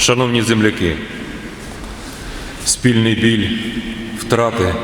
Шановні земляки, спільний біль втрати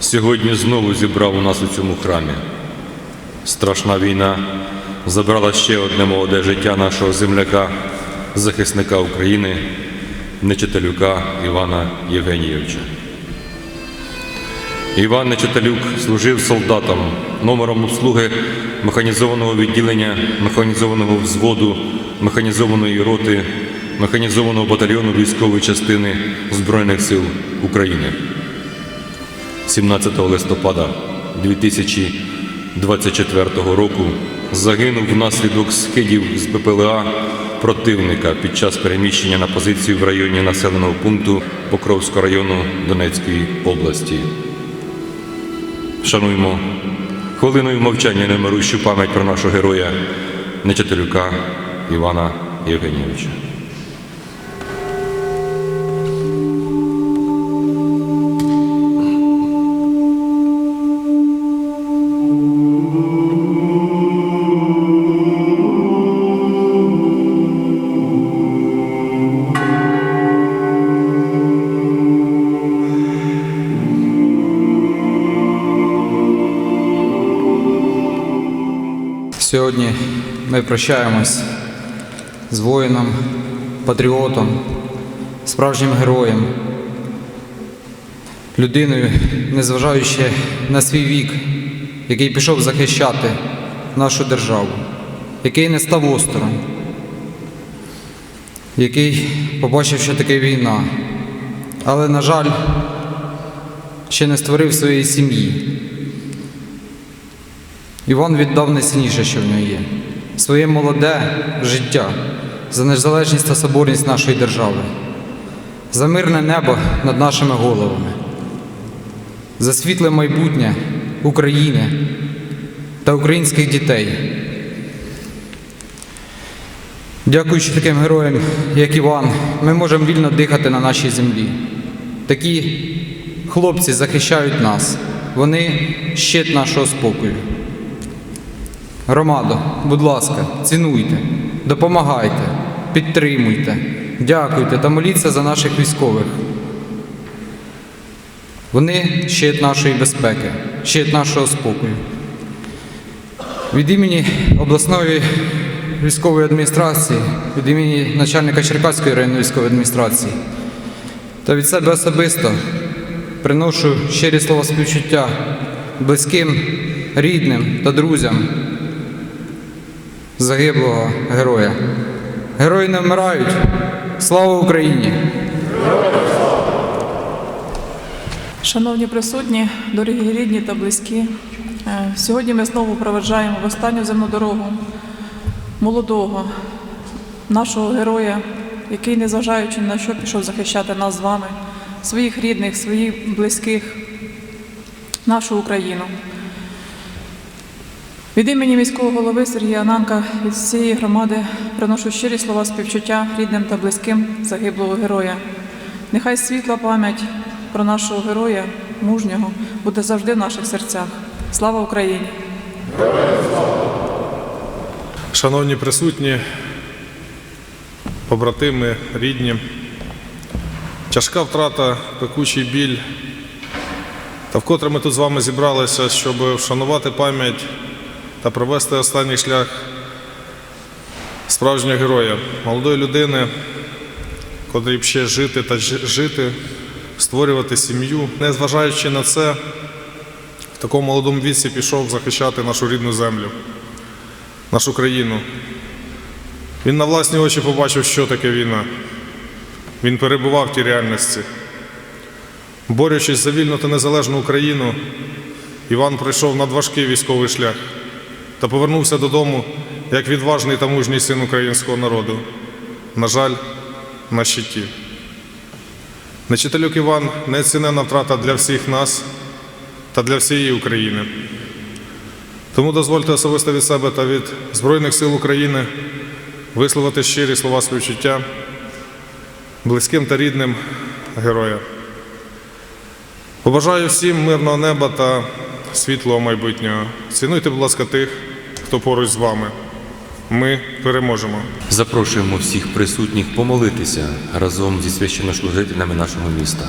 сьогодні знову зібрав у нас у цьому храмі. Страшна війна забрала ще одне молоде життя нашого земляка, захисника України, Нечителюка Івана Євгенійовича. Іван Нечителюк служив солдатом, номером обслуги механізованого відділення, механізованого взводу, механізованої роти, механізованого батальйону військової частини Збройних сил України. 17 листопада 2024 року загинув внаслідок скидів з БПЛА противника під час переміщення на позицію в районі населеного пункту Покровського району Донецької області. Шануємо хвилиною мовчання немирущу пам'ять про нашого героя Нечителюка Івана Євгенійовича. Сьогодні ми прощаємось з воїном, патріотом, справжнім героєм, людиною, незважаючи на свій вік, який пішов захищати нашу державу, який не став осторонь, який побачив, що таке війна, але, на жаль, ще не створив своєї сім'ї. Іван віддав найсильніше, що в нього є своє молоде життя за незалежність та соборність нашої держави, за мирне небо над нашими головами, за світле майбутнє України та українських дітей. Дякуючи таким героям, як Іван, ми можемо вільно дихати на нашій землі. Такі хлопці захищають нас, вони щит нашого спокою. Громадо, будь ласка, цінуйте, допомагайте, підтримуйте, дякуйте та моліться за наших військових. Вони щит нашої безпеки, щит нашого спокою. Від імені обласної військової адміністрації, від імені начальника Черкаської районної військової адміністрації та від себе особисто приношу щирі слова співчуття близьким, рідним та друзям загиблого героя. Герої не вмирають. Слава Україні! Шановні присутні, дорогі рідні та близькі, е, сьогодні ми знову проведжаємо в останню земну дорогу молодого нашого героя, який, незважаючи на що пішов захищати нас з вами, своїх рідних, своїх близьких, нашу Україну. Від імені міського голови Сергія Ананка від всієї громади приношу щирі слова співчуття рідним та близьким загиблого героя. Нехай світла пам'ять про нашого героя, мужнього, буде завжди в наших серцях. Слава Україні! Шановні присутні, побратими, рідні, тяжка втрата, пекучий біль. Та вкотре ми тут з вами зібралися, щоб вшанувати пам'ять та провести останній шлях справжнього героя, молодої людини, котрій ще жити та жити, створювати сім'ю. Незважаючи на це, в такому молодому віці пішов захищати нашу рідну землю нашу країну. Він на власні очі побачив, що таке війна. Він перебував в тій реальності. Борючись за вільну та незалежну Україну, Іван пройшов надважкий військовий шлях та повернувся додому як відважний та мужній син українського народу. На жаль, на щиті. Нечителюк Іван неоцінена втрата для всіх нас та для всієї України. Тому дозвольте особисто від себе та від Збройних сил України висловити щирі слова співчуття близьким та рідним героя. Побажаю всім мирного неба та світлого майбутнього. Цінуйте, будь ласка, тих, хто поруч з вами. Ми переможемо. Запрошуємо всіх присутніх помолитися разом зі священнослужителями нашого міста.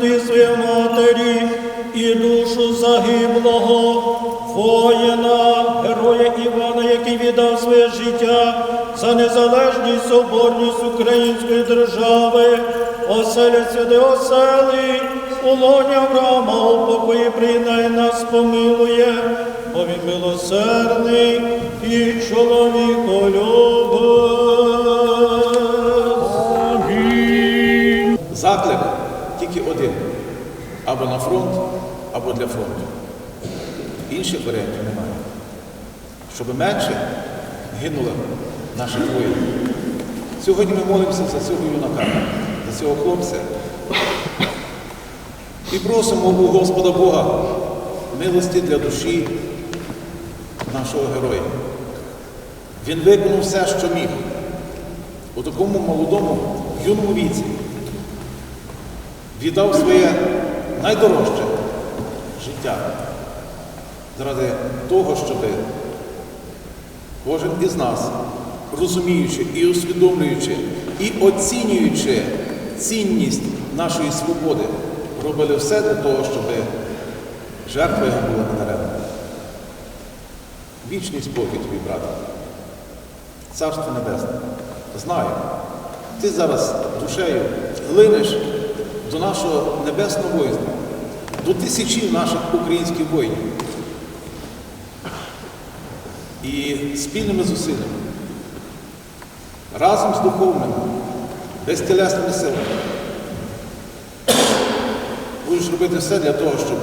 пречисти матері і душу загиблого воїна, героя Івана, який віддав своє життя за незалежність, соборність української держави, оселяться де осели, у лоні Авраама у покої прийняй нас помилує, бо він милосердний і чоловіколюбець. Заклик тільки один: або на фронт, або для фронту. Інших варіантів немає. Щоб менше гинуло наших воїнів. Сьогодні ми молимося за цього юнака, за цього хлопця. І просимо у Господа Бога милості для душі нашого героя. Він виконав все, що міг у такому молодому, юному віці віддав своє найдорожче життя заради того, щоб кожен із нас, розуміючи і усвідомлюючи, і оцінюючи цінність нашої свободи, робили все для того, щоб жертва його була недаремна. Вічний спокій тобі, брате. Царство Небесне. Знаю, ти зараз душею глинеш до нашого небесного воїнства, до тисячів наших українських воїнів. І спільними зусиллями, разом з духовними, безтілесними силами, будеш робити все для того, щоб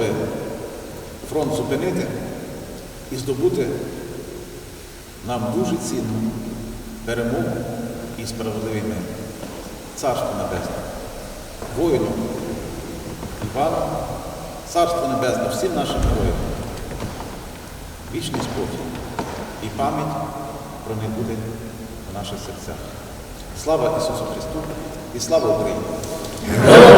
фронт зупинити і здобути нам дуже цінну перемогу і справедливий мир. Царство Небесне, воїну, Івану, Царство Небесне, всім нашим воїнам, Вічний спокій і пам'ять про них буде в наших серцях. Слава Ісусу Христу і слава Україні!